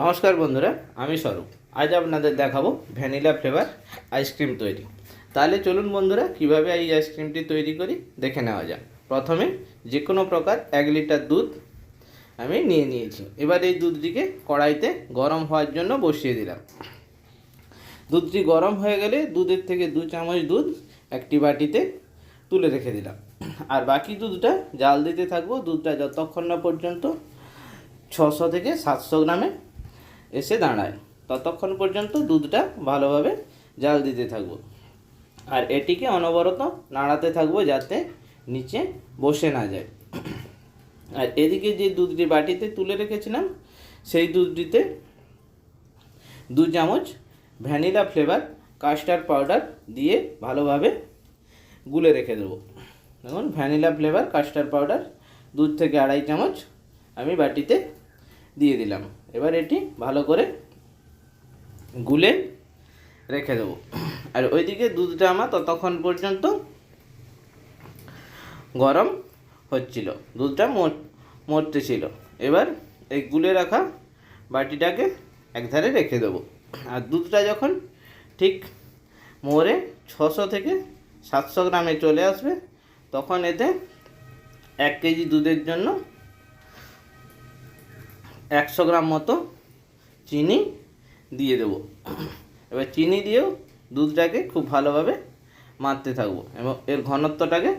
নমস্কার বন্ধুরা, আমি স্বরূপ। আজ আপনাদের দেখাবো ভ্যানিলা ফ্লেভার আইসক্রিম তৈরি। তাহলে চলুন বন্ধুরা, কীভাবে এই আইসক্রিমটি তৈরি করি, দেখে নেওয়া যাক। প্রথমে যে কোনো প্রকার এক লিটার দুধ আমি নিয়ে নিয়েছি। এবার এই দুধটিকে কড়াইতে গরম হওয়ার জন্য বসিয়ে দিলাম। দুধটি গরম হয়ে গেলে দুধের থেকে দু চামচ দুধ একটি বাটিতে তুলে রেখে দিলাম। আর বাকি দুধটা জাল দিতে থাকব। দুধটা যতক্ষণ না পর্যন্ত ছশো থেকে সাতশো গ্রামে এসে দাঁড়ায়। ততক্ষণ পর্যন্ত দুধটা ভালোভাবে জাল দিতে থাকব। আর এটিকে অনবরত নাড়াতে থাকব যাতে নিচে বসে না যায়। আর এদিকে যে দুধটি বাটিতে তুলে রেখেছিলাম, সেই দুধটিতে দু চামচ ভ্যানিলা ফ্লেভার কাস্টার্ড পাউডার দিয়ে ভালোভাবে গুলে রেখে দেবো। দেখুন, ভ্যানিলা ফ্লেভার কাস্টার্ড পাউডার, দুধ থেকে আড়াই চামচ আমি বাটিতে দিয়ে দিলাম। এবার এটি ভালো করে গুলে রেখে দেবো। আর ওইদিকে দুধটা আমার ততক্ষণ পর্যন্ত গরম হচ্ছিল। দুধটা মরতে ছিল। এবার এই গুলে রাখা বাটিটাকে একধারে রেখে দেবো। আর দুধটা যখন ঠিক মরে ছশো থেকে সাতশো গ্রামে চলে আসবে, তখন এতে এক কেজি দুধের জন্য একশো গ্রাম মতো চিনি দিয়ে দেবো। এবার চিনি দিয়েও দুধটাকে খুব ভালোভাবে মারতে থাকব এবং এর ঘনত্বটাকে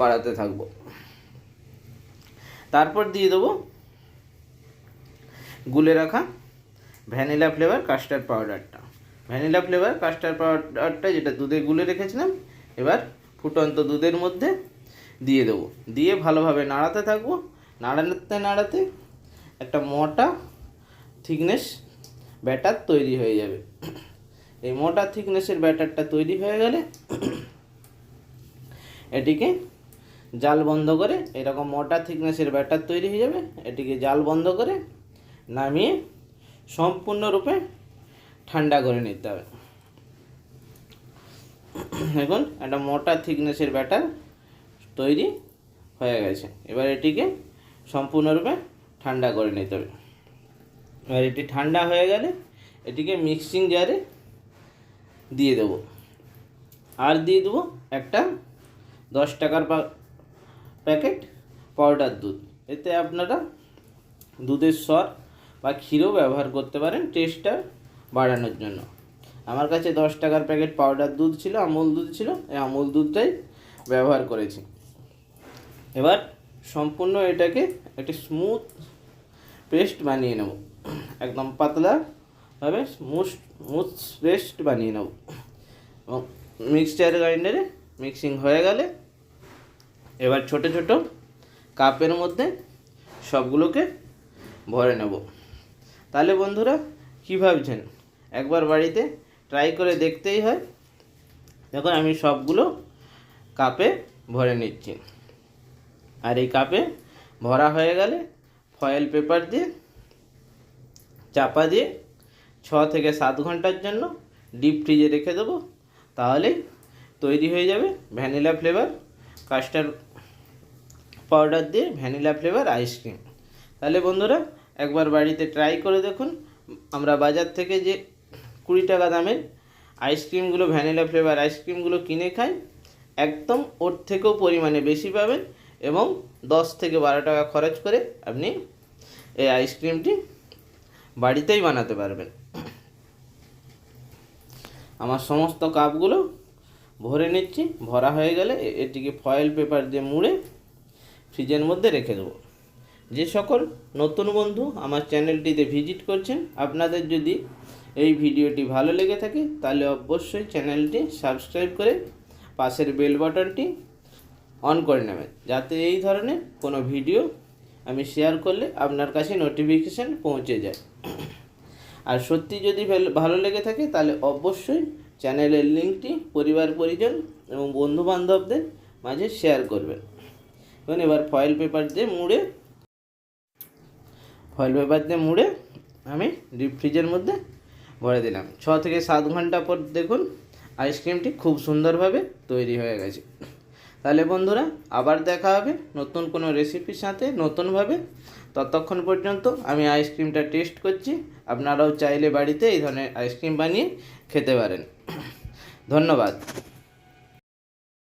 বাড়াতে থাকব। তারপর দিয়ে দেবো গুলে রাখা ভ্যানিলা ফ্লেভার কাস্টার্ড পাউডারটা। ভ্যানিলা ফ্লেভার কাস্টার্ড পাউডারটা যেটা দুধে গুলে রেখেছিলাম, এবার ফুটন্ত দুধের মধ্যে দিয়ে দেবো। দিয়ে ভালোভাবে নাড়াতে থাকব। নাড়াতে নাড়াতে একটা মোটা থিকনেস ব্যাটার তৈরি হয়ে যাবে। এই মোটা থিকনেসের ব্যাটারটা তৈরি হয়ে গেলে এটিকে জাল বন্ধ করে এরকম মোটা থিকনেসের ব্যাটার তৈরি হয়ে যাবে। এটিকে জাল বন্ধ করে নামিয়ে সম্পূর্ণরূপে ঠান্ডা করে নিতে হবে। দেখুন, একটা মোটা থিকনেসের ব্যাটার তৈরি হয়ে গেছে। এবার এটিকে সম্পূর্ণরূপে ঠান্ডা করে নিতে হবে। এবার এটি ঠান্ডা হয়ে গেলে এটিকে মিক্সিং জারে দিয়ে দেবো। আর দিয়ে দেবো একটা দশ টাকার প্যাকেট পাউডার দুধ। এতে আপনারা দুধের স্বর বা ক্ষীরও ব্যবহার করতে পারেন টেস্টটা বাড়ানোর জন্য। আমার কাছে দশ টাকার প্যাকেট পাউডার দুধ ছিল, আমুল দুধ ছিল, এই আমুল দুধটাই ব্যবহার করেছি। এবার সম্পূর্ণ এটাকে একটি স্মুথ পেস্ট বানিয়ে নেব। একদম পাতলাভাবে স্মুথ স্মুথ পেস্ট বানিয়ে নেব। এবং মিক্সচার গ্রাইন্ডারে মিক্সিং হয়ে গেলে এবার ছোট ছোট কাপের মধ্যে সবগুলোকে ভরে নেব। তাহলে বন্ধুরা, কী ভাবছেন? একবার বাড়িতে ট্রাই করে দেখতেই হয়। দেখুন, আমি সবগুলো কাপে ভরে নিচ্ছি। আর এই কাপে ভরা হয়ে গেলে ফয়েল পেপার দিয়ে, চাপা দিয়ে ছ থেকে সাত ঘণ্টার জন্য ডিপ ফ্রিজে রেখে দেবো। তাহলেই তৈরি হয়ে যাবে ভ্যানিলা ফ্লেভার, কাস্টার্ড পাউডার দিয়ে ভ্যানিলা ফ্লেভার আইসক্রিম তাহলে বন্ধুরা, একবার বাড়িতে ট্রাই করে দেখুন। আমরা বাজার থেকে যে কুড়ি টাকা দামের আইসক্রিমগুলো ভ্যানিলা ফ্লেভার আইসক্রিমগুলো কিনে খাই, একদম ওর থেকেও পরিমাণে বেশি পাবেন। এবং দশ থেকে বারো টাকা খরচ করে আপনি এই আইসক্রিমটি বাড়িতেই বানাতে পারবেন। আমার সমস্ত কাপগুলো ভরে নিচ্ছি, ভরা হয়ে গেলে এটিকে ফয়েল পেপার দিয়ে মুড়ে ফ্রিজের মধ্যে রেখে দেবো। যে সকল নতুন বন্ধু আমার চ্যানেলটিতে ভিজিট করছেন, আপনাদের যদি এই ভিডিওটি ভালো লেগে থাকে, তাহলে অবশ্যই চ্যানেলটি সাবস্ক্রাইব করে পাশের বেল বাটনটি অন করে নেবেন। যাতে এই ধরনের কোনো ভিডিও আমি শেয়ার করলে আপনার কাছে নোটিফিকেশান পৌঁছে যায়। আর সত্যি যদি ভালো লেগে থাকে, তাহলে অবশ্যই চ্যানেলের লিঙ্কটি পরিবার, পরিজন এবং বন্ধু বান্ধবদের মাঝে শেয়ার করবেন। এবং এবার ফয়েল পেপার দিয়ে মুড়ে ফয়েল পেপার দিয়ে মুড়ে আমি ডিপ ফ্রিজের মধ্যে ভরে দিলাম। ছ থেকে সাত ঘণ্টা পর দেখুন আইসক্রিমটি খুব সুন্দরভাবে তৈরি হয়ে গেছে। তাহলে বন্ধুরা, আবার দেখা হবে নতুন কোনো রেসিপির সাথে নতুনভাবে। ততক্ষণ পর্যন্ত আমি আইসক্রিমটা টেস্ট করছি। আপনারাও চাইলে বাড়িতে এই ধরনের আইসক্রিম বানিয়ে খেতে পারেন। ধন্যবাদ।